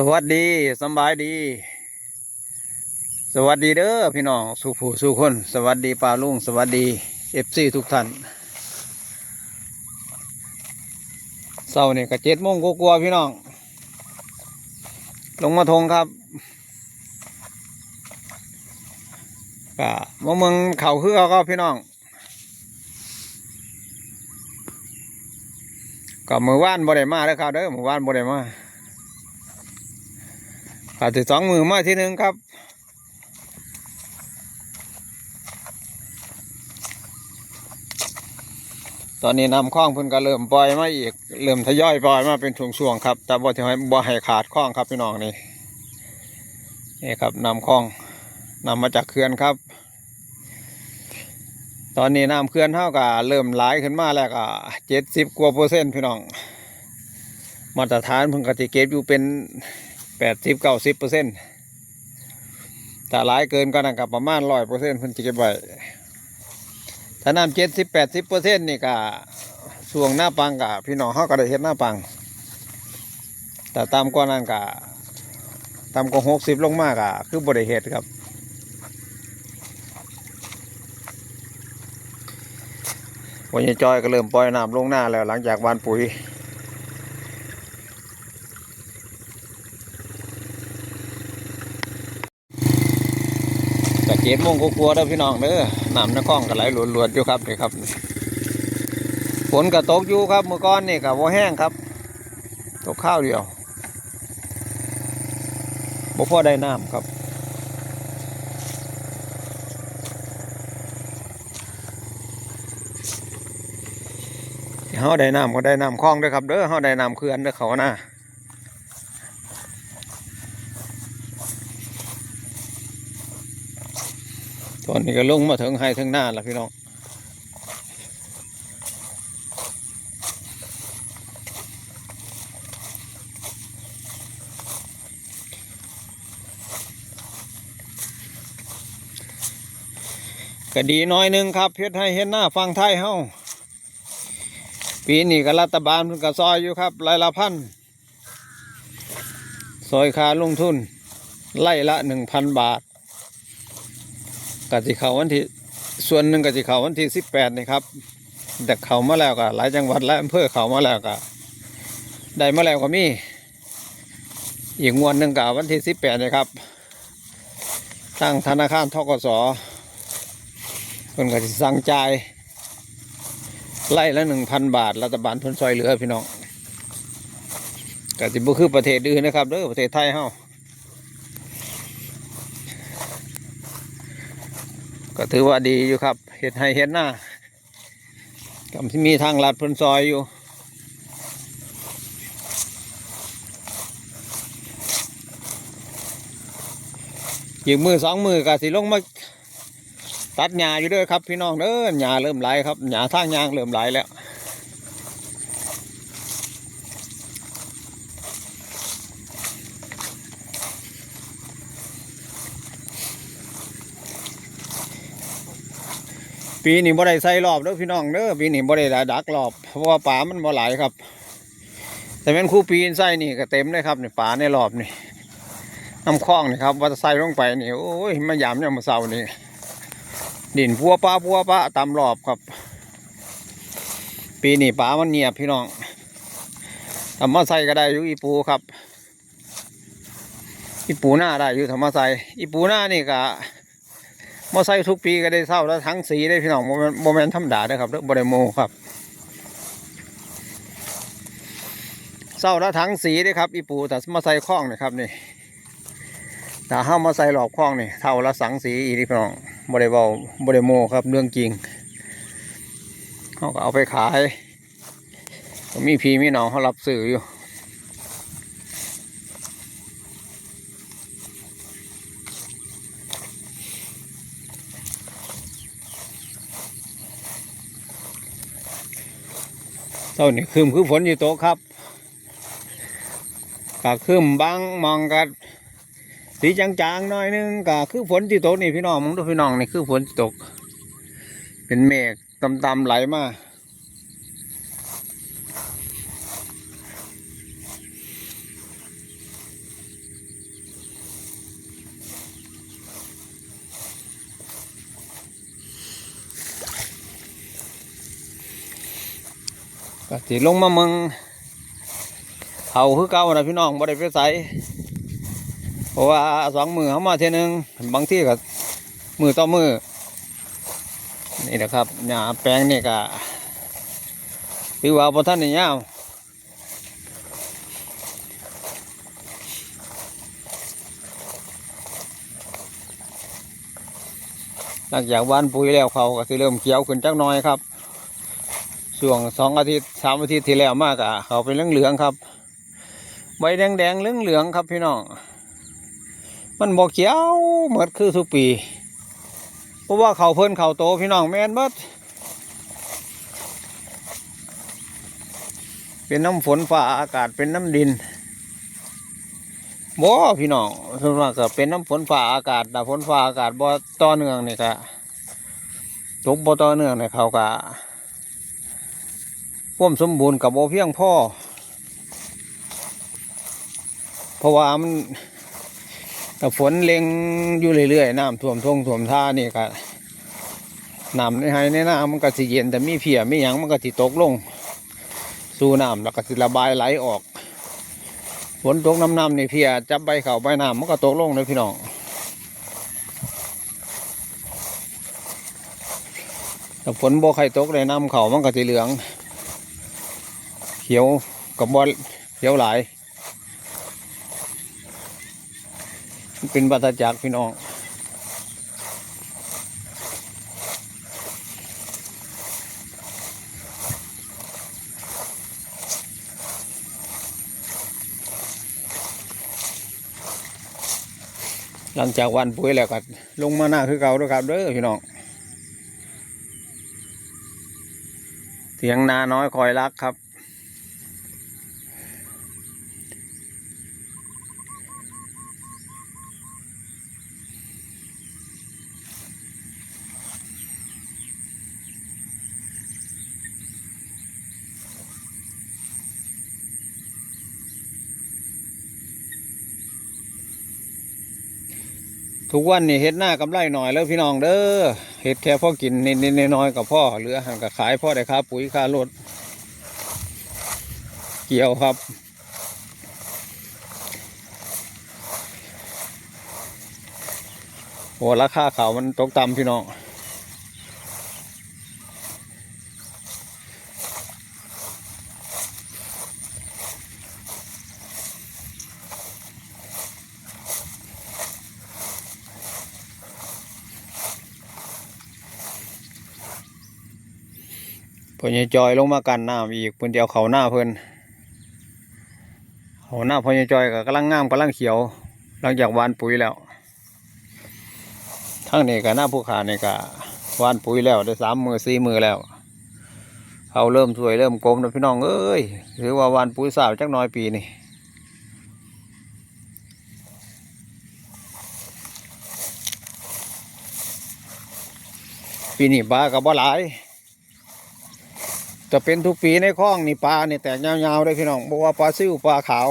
สวัสดีสบายดี สวัสดีเด้อพี่น้องสุผู้สุคน สวัสดีป้าลุงสวัสดีเอฟซีทุกท่านเสาร์นี่ก็เจ็ดโมงกลัวๆพี่น้อง ลงมาทงครับก็มะเมืองเขาคือเขาก็พี่น้องก็มือว่านบ่ได้มาแล้วครับเด้อมือว่านบ่ได้มา ขาดถึงสองมือมาทีหนึ่งครับตอนนี้นำคล้องเพิ่นก็เริ่มปล่อยมาอีกเริ่มทยอยปล่อยมาเป็นช่วงๆครับแต่บ่ที่ให้บ่ให้ขาดคล้องครับพี่น้องนี่นี่ครับนำคล้องนำมาจากเขื่อนครับ ตอนนี้น้ำเขื่อนเท่ากับเริ่มไหลขึ้นมาแล้วก็เจ็ดสิบกว่าเปอร์เซ็นต์พี่น้องมาตรฐานเพิ่งกติเก็บอยู่เป็น แปดสิบเก้าสิบเปอร์เซ็นต์แต่หลายเกินก็นั่นกับประมาณร้อยเปอร์เซ็นต์พิ่นจะเก็บไว้ถ้าน้ำเจ็ดสิบแปดสิบเปอร์เซ็นต์นี่ก็ช่วงหน้าปังกับพี่น้องเขาก็ได้เห็นหน้าปัง แต่ตามกว่านั้นก็ตามกว่าหกสิบลงมากอะคือบริเหตุครับวันนี้จอยก็เริ่มปล่อยน้ำลงหน้าแล้วหลังจากวานปุ๋ย เจ็ดโมงก็กลัวๆเด้อพี่น้องเด้อน้ำในคลองก็ไหลหลวดๆอยู่ครับนี่ครับฝนก็ตกอยู่ครับเมื่อก่อนนี่ก็บ่แห้งครับ ตกข้าวเดียวบ่พอได้น้ำครับเฮาได้น้ำก็ได้น้ำคลองด้วยครับเด้อเฮาได้น้ำเขื่อนเด้อเขาหนะ ตอนนี้ก็ลงมาถึงให้ถึงหน้าแล้วพี่น้องก็ดีน้อยหนึงครับเพื่อให้เห็นหน้าฟังไทยเฮาปีนี้ก็รัฐบาลเพิ่นก็ซอยอยู่ครับรายละพันซอยคาลงทุนไล่ละหนึ่งพันบาท กสิเขาวันที่ส่วนหนึ่งกสิเขาวันที่สิบแปดนี่ครับแต่เขามาแล้วก็หลายจังหวัดและอำเภอเขามาแล้วก็ได้มาแล้วก็มี อีกงวดหนึ่งกับวันที่สิบแปดนี่ครับทางธนาคารทกสเพิ่นก็สิสั่งจ่ายไล่ละหนึ่งพันบาท รัฐบาลเพิ่นซอยเหลือพี่น้องก็สิบ่คือประเทศอื่นนะครับเด้อประเทศไทยเฮา ก็ถือว่าดีอยู่ครับ เห็ดให้เห็ดหน้ากำที่มีทางลัดพ้นซอยอยู่ อีกมือสองมือก็สิลงมาตัดหญ้าอยู่ด้วยครับ พี่น้องเด้อหญ้าเริ่มไหลายครับหญ้าทางยางเริ่มไหลายแล้ว ปีนี้บ่ได้ใส่รอบเด้อพี่น้องเด้อปีนี้บ่ได้ดักรอบเพราะว่าป่ามันบ่หลายครับ แต่เป็นคู่ปีนใส่นี่ก็เต็มเลยครับนี่ป่าในรอบนี่น้ำคลองนี่ครับว่าจะใส่ลงไปนี่โอ้ยมายามยามมาเสานี่ดินพัวป้าพัวป้าตามรอบครับ ปีนี้ป่ามันเงียบพี่น้องทำมาใส่ก็ได้อยู่อีปูครับ อีปูหน้าได้อยู่ทำมาใส่อีปูหน้านี่ก็ มาใส่ทุกปีก็ได้เศร้าแล้วทั้งสีได้พี่น้องโมเมนโมเมนธรรมดาเด้ครับเด้องบริโมครับเศร้าแล้วทั้งสีได้ครับอีปูแต่มาใส่คล้องนะครับนี่แต่ห้ามาใส่หลอกคล้องนี่เท่าละสังสีอีนี่พี่น้องบริวาบริโมครับเรื่องจริงเขาก็เอาไปขายมีพีมีน้องเขารับซื้ออยู่ เท่านี้คืมคือฝนอยู่โตครับกะคืมบางมองกันสีจางๆหน่อยนึงกะคือฝนที่ตกนี่พี่น้องมึงดูพี่น้องนี่คือฝนตก เป็นเมฆตำๆไหลมา ก็สิลงมาเมืองเขาคือเก่านะพี่น้องบ่ได้ไปใส่เพราะว่าสองมือเขามาเทีนึงบางที่ก็มือต่อมือนี่นะครับหญ้าแปลงนี่ก็ถือว่าพอท่านนี่ยาวหลังจากหวานปุ๋ยแล้วเขาก็สิเริ่มเขียวขึ้นจักหน่อยครับ ช่วงสองอาทิตย์สามอาทิตย์ที่แล้วมากอะเขาเป็นเหลืองๆครับ ใบแดงๆเหลืองๆครับพี่น้องมันบอกเขียวเหมือนคือทุกปีเพราะว่าเขาเพิ่นเขาโตพี่น้องแม่นบัดเป็นน้ำฝนฝ่าอากาศเป็นน้ำดินบ่พี่น้องส่วนมากก็เป็นน้ำฝนฝ่าอากาศแต่ฝนฝ่าอากาศบ่ต่อเนื่องนี่ก็ตกบ่ต่อเนื่องเนี่ยเขาก็ ความสมบูรณ์กับบ่เพียงพ่อ เพราะว่ามันแต่ฝนเล็งอยู่เรื่อยๆน้ำท่วมทงท่วมท่านี่ก็น้ำในไห้ในน้ำมันก็สิเย็นแต่มีเพียไมีหยังมันก็สิตกลง สู่น้ำแล้วก็สิระบายไหลออกฝนตกน้ำน้ำนี่เพียจับใบเขาใบน้ำมันก็ตกลงเลยพี่น้องแต่ฝนบ่ใครตกเลยน้ำเขามันก็สีเหลือง เขียวกับบอลเขียวหลาย เป็นบัตจักรพี่น้องหลังจากวันปุ๋ยแล้วก็ลงมาหน้าคือเก่าด้วยครับเด้อพี่น้องเสียงนาน้อยคอยรักครับ ทุกวันนี่เฮ็ดหน้ากำไรหน่อยแล้วพี่น้องเด้อเฮ็ดแค่พ่อกินนิดๆน้อยๆกับพ่อเหลือหันกับขายพ่อได้ค่าปุ๋ยค่ารถเกี่ยวครับโอ้ราคาเขาวมันตกต่ำพี่น้อง พิ่นยายจอยลงมากันน้ำอีกเพิ่นเดียวเขาหน้าเพิ่นเขาหน้าพิ่นยายจอยก็กำลังงามกำลังเขียว หลังจากวานปุ๋ยแล้วทั้งนี้ก็หน้าผู้ขานี่ก็วานปุ๋ยแล้วได้สามมือสี่มือแล้วเขาเริ่มสวยเริ่มกลมแล้วพี่น้องเอ้ยถือว่าวานปุ๋ยสาวจักน้อยปีนี่ปีนี้ปลากับบ่หลาย จะเป็นทุกปีในคลองนี่ปลานี่แตกยาวๆเลยพี่น้องบอกว่าปลาซิวปลาขาว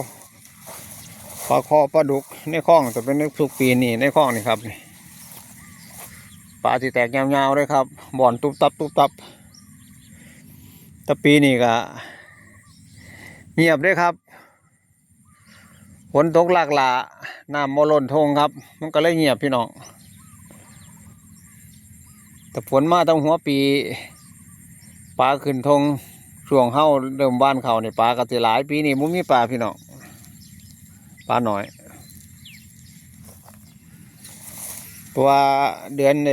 ปลาคอปลาดุกในคลองจะเป็นทุกปีนี่ในคลองนี่ครับนี่ปลาที่แตกยาวๆเลยครับ บ่อนตุบตับตุบตับแต่ปีนี้ก็เงียบเลยครับฝนตกหลากหลาน้ำมล้นทงครับ มันก็เลยเงียบพี่น้องแต่ฝนมาตั้งหัวปี ปลาขึ้นทงช่วงเฮาเริ่มบ้านเขาในปลากระติหลาย ปีนี้มุ้มีปลาพี่น้องปลาหน่อยเพราะว่าเดือนใน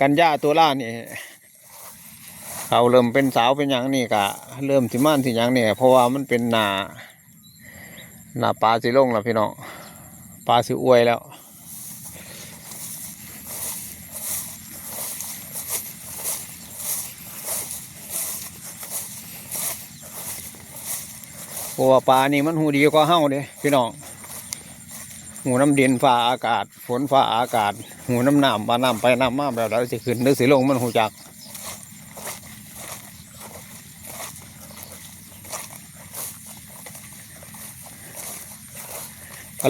กันยาตัวล่านี่เขาเริ่มเป็นสาวเป็นอย่างนี่กะเริ่มสิม่านสิอย่างนี่เพราะว่ามันเป็นหนาหนาปลาสิลงแล้วพี่น้องปลาสิอวยแล้ว เพราะว่าปลานี่มันหูดีกว่าเฮาเด้พี่น้องหูน้ำดินฟ้าอากาศ ฝนฟ้าอากาศ หูน้ำน้ำปลาน้ำไปน้ำมาแบบเราสิขึ้นหรือสิลงมันหูจัก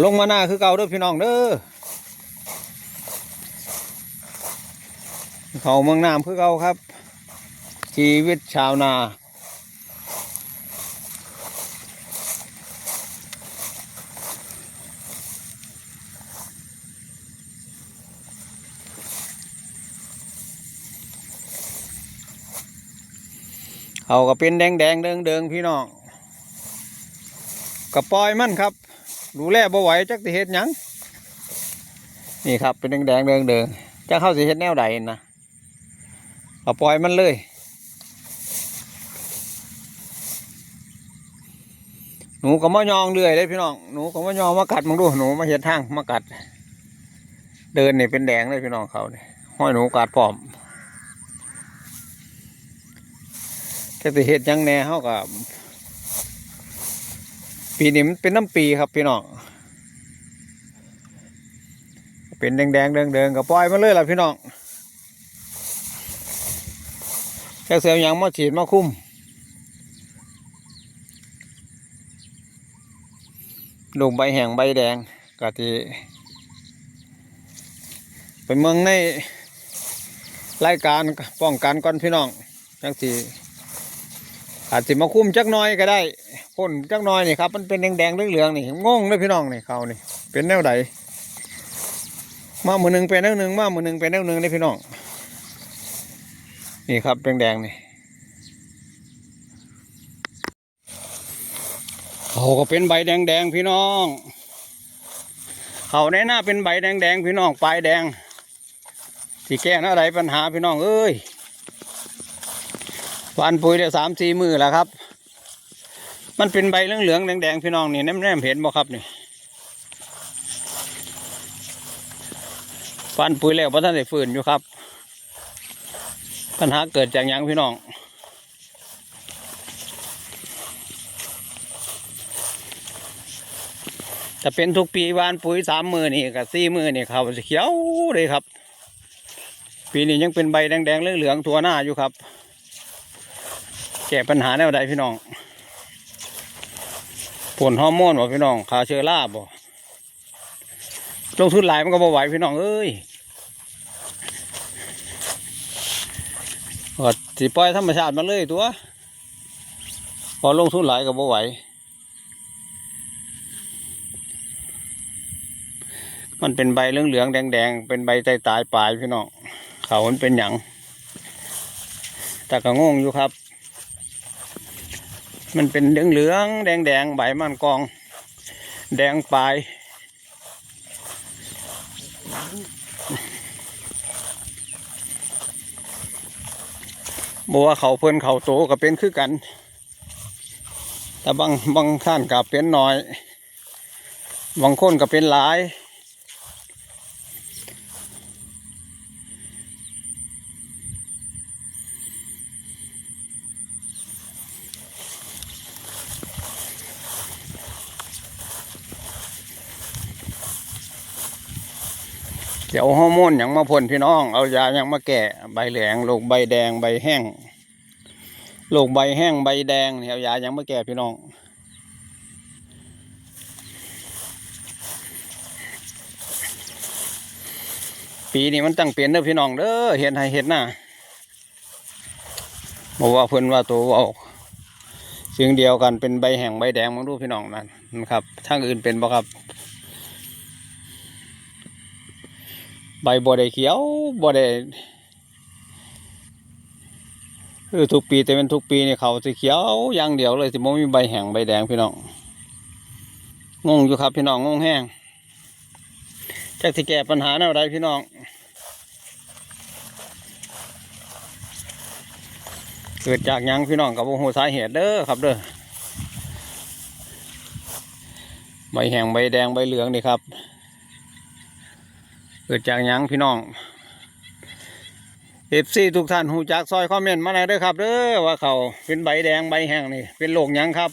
ลงมาหน้าคือเก่าเด้อพี่น้องเด้อเขาเมืองน้ำคือเก่าครับ ชีวิตชาวนา เขาก็เป็นแดงแดงเดิงเดิงพี่น้องก็ปอยมั่นครับ ดูแลบ่ไหวจักสิเฮ็ดยังนี่ครับเป็นแดงแดงเดิงเดิงจะเข้าสิเฮ็ดแนวใดนะก็ปอยมันเลย หนูก็มายองเรื่อยเลยพี่น้องหนูก็มายองมากัดมึงดูหนูมาเห็นทางมากัด เดินนี่เป็นแดงเลยพี่น้องเขาเนี่ยห้อยหนูกัดพร้อม แค่สิเห็ดยังแน่เขากับปีนี้มันเป็นน้ำปีครับพี่น้องเป็นแดงแดงเดิงเดิงๆก็ปล่อยมาเลยล่ะพี่น้องแค่เสียวหยังมาฉีดมาคุ้มลูกใบแห้งใบแดงก็ที่ไปเมืองในรายการป้องกันก่อนพี่น้องจังสี อาจจะมาคุ้มจักน้อยก็ได้พ่นจักน้อยนี่ครับมันเป็นแดงๆเหลืองๆนี่งงเลยพี่น้องนี่เขานี่เป็นแนวใดมามือหนึ่งเป็นแนวหนึ่งมามือหนึ่งเป็นแนวหนึ่งนี่พี่น้อง นี่ครับแดงๆนี่เขาก็เป็นใบแดงๆพี่น้องเขาในหน้าเป็นใบแดงๆพี่น้องปลายแดงที่แก้อะไรปัญหาพี่น้องเอ้ย วันปุ๋ยได้สามสี่มือแล้วครับ มันเป็นใบเหลืองๆแดงๆพี่น้องนี่แนมๆเห็นบ่ครับนี่ฟันปุ๋ยแล้วพราะท่านได้ฟื้นอยู่ครับ ปัญหาเกิดจากยังพี่น้องถ้าเป็นทุกปีวานปุ๋ยสามมือนี่กับสี่มือนี่เขาจะเขียวเลยครับ ปีนี้ยังเป็นใบแดงๆเหลืองๆทัวหน้าอยู่ครับ แก้ปัญหาแนวใดพี่น้องผลฮอร์โมนบ่พี่น้องขาเชื้อราบ่ลงทุนหลายมันก็บ่ไหวพี่น้องเอ้ยก็สิปล่อยธรรมชาติมาเลยตัวพอลงทุนหลายก็บ่ไหวมันเป็นใบเหลืองๆแดงๆเป็นใบตายตายๆปลายพี่น้องเขามันเป็นหยังแต่ก็งงอยู่ครับ มันเป็นเหลืองๆแดงๆใบมันกอง แดงปลายบอกว่าเขาเพิ่นเขาโตก็เป็นคือกัน แต่บางบางท่านก็เป็นน้อย บางคนก็เป็นหลาย เดี๋ยวฮอร์โมนอย่างมาพ่นพี่น้อง เอายาอย่างมาแก่ใบเหลงโรคใบแดงใบแห้งโรคใบแห้งใบแดงเนี่ยเอายาอย่างมาแก่พี่น้องปีนี้มันตั้งเปลี่ยนเด้อพี่น้องเด้อเห็นให้เห็นหน้าบอกว่าเพิ่นว่าตัวเอาสิ่งเดียวกันเป็นใบแห้งใบแดงมองดูพี่น้องนั่นนะครับทางอื่นเป็นบ่ครับ ใบบัวได้เขียวบัวได้คือทุกปีแต่เป็นทุกปีเนี่ยเขาสีเขียวอย่างเดียวเลยสิบ่มีใบแห้งใบแดงพี่น้องงงอยู่ครับพี่น้องงงแห้งจากที่แก้ปัญหาแนวใดพี่น้องเกิดจากยังพี่น้องกับโอ้โหสาเหตุเด้อครับเด้อใบแห้งใบแดงใบเหลืองนี่ครับ เกิดจากยังพี่น้องเอฟซีทุกท่านหูจากซอยคอมเมนต์มาหน่อยเด้อครับเด้อว่าเขาเป็นใบแดงใบแห้งนี่ เป็นโรคยังครับ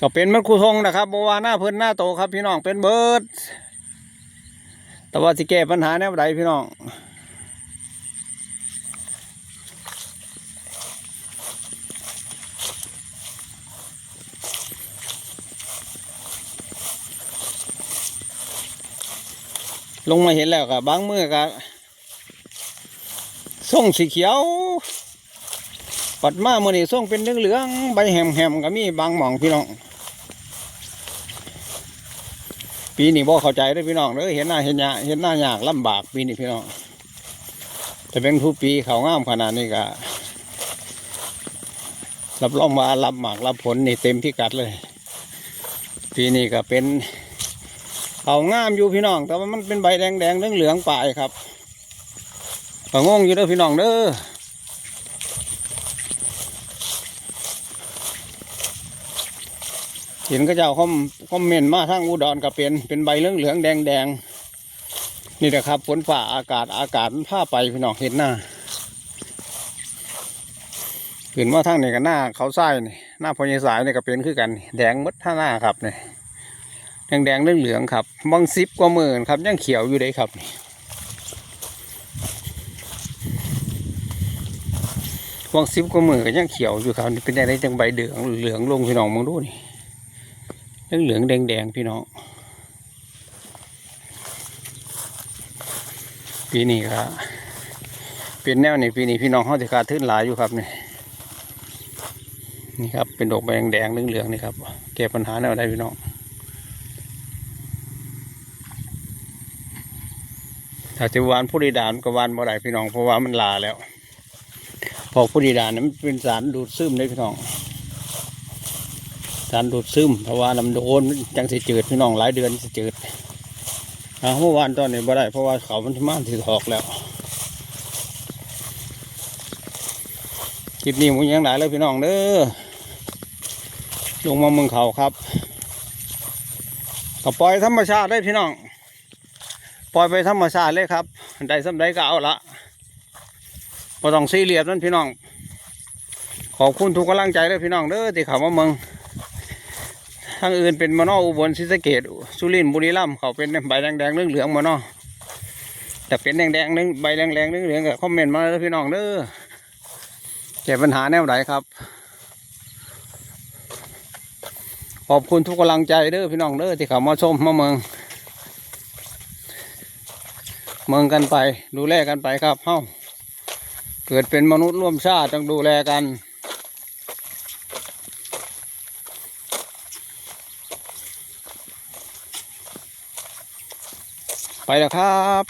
ก็เป็นมะคูทงนะครับบัวหน้าเพิ่นหน้าโตครับพี่น้องเป็นเบิร์ดแต่ว่าสิแก้ปัญหาแนวใดพี่น้อง ลงมาเห็นแล้วกับบางมือกับส่งสีเขียว ปัดมาเมื่อนี้ส่งเป็นเหลืองๆใบแหมๆก็มีบางหม่องพี่น้อง ปีนี้บ่เข้าใจเด้วยพี่น้องเด้อเห็นหน้าเห็นหน้าเห็นหน้ายากลำบากปีนี้พี่น้องจะเป็นผู้ปีเขางามขนาดนี้ก็รับรองมารับหมากรับผลนี่เต็มพิกัดเลย ปีนี้ก็เป็น เขางามอยู่พี่น้อง แต่ว่ามันเป็นใบแดงแดงเหลืองเหลืองปลายครับก็งงอยู่เด้อพี่น้องเด้อเห็นก็เจ้าคอมคอมเมนต์มาทางอุดรก็เป็นเป็นใบเหลืองเหลืองแดงแดงนี่แหละครับฝนฝ่าอากาศอากาศมันพาไปพี่น้องเห็นหน้าขึ้นมาทางนี่ก็หน้าเขาไส้นี่หน้าพญสายนี่ก็เป็นคือกัน แดงมดท่าหน้าครับเนี่ แดงแดงเหลืองเหลืองๆครับบางซิบกว่าหมื่นครับยังเขียวอยู่เลยครับนี่บางซิบกว่าหมื่นยังเขียวอยู่ครับเป็นยังไงจังใบเหลืองเหลืองลงพี่น้องมองดูนี่เหลืองเหลืองแดงแดงพี่น้องปีนี้ก็เป็นแนวนี่ปีนี้พี่น้องเขาจะขาดทุนหลายอยู่ครับนี่นี่ครับเป็นดอกใบแดงๆเหลืองๆนี่ครับแก้ปัญหาแนวใดพี่น้อง ถ้าจะหวานผู้ดีดานก็หวานบ่ได้พี่น้องเพราะว่ามันลาแล้ว พอผู้ดีดานนั้นมันเป็นสารดูดซึมเลยพี่น้อง สารดูดซึมเพราะว่าน้ำโดนจังสิจืดพี่น้องหลายเดือนสิจืดอ่าเมื่อวานตอนนี้บ่ได้เพราะว่าเขามันมาถือหอกแล้วคลิปนี้มึงยังหลายเลยพี่น้องเด้อลงมาเมืองเขาครับก็ปล่อยธรรมชาติได้พี่น้อง ล่อยไปธรรมชาติเลยครับ ได้สำได้ก็เอาละพอต้องซีเรียสนั่นพี่น้อง ขอบคุณทุกกำลังใจเลยพี่น้องเด้อที่เขามาเมืองทางอื่นเป็นมานออุบลศรีสะเกดสุรินทร์บุรีรัมย์เขาเป็นใบแดงๆเหลืองมานแต่เป็นแดงๆนึงใบแดงๆเหลืองๆก็คอมเมนต์มาเลยพี่น้องเด้อแก้ปัญหาแนวไหนครับ ขอบคุณทุกกำลังใจเด้อพี่น้องเด้อที่เขามาชมมาเมือง เมืองกันไป ดูแลกันไปครับเฮ้าเกิดเป็นมนุษย์ร่วมชาติต้องดูแลกันไปแล้วครับ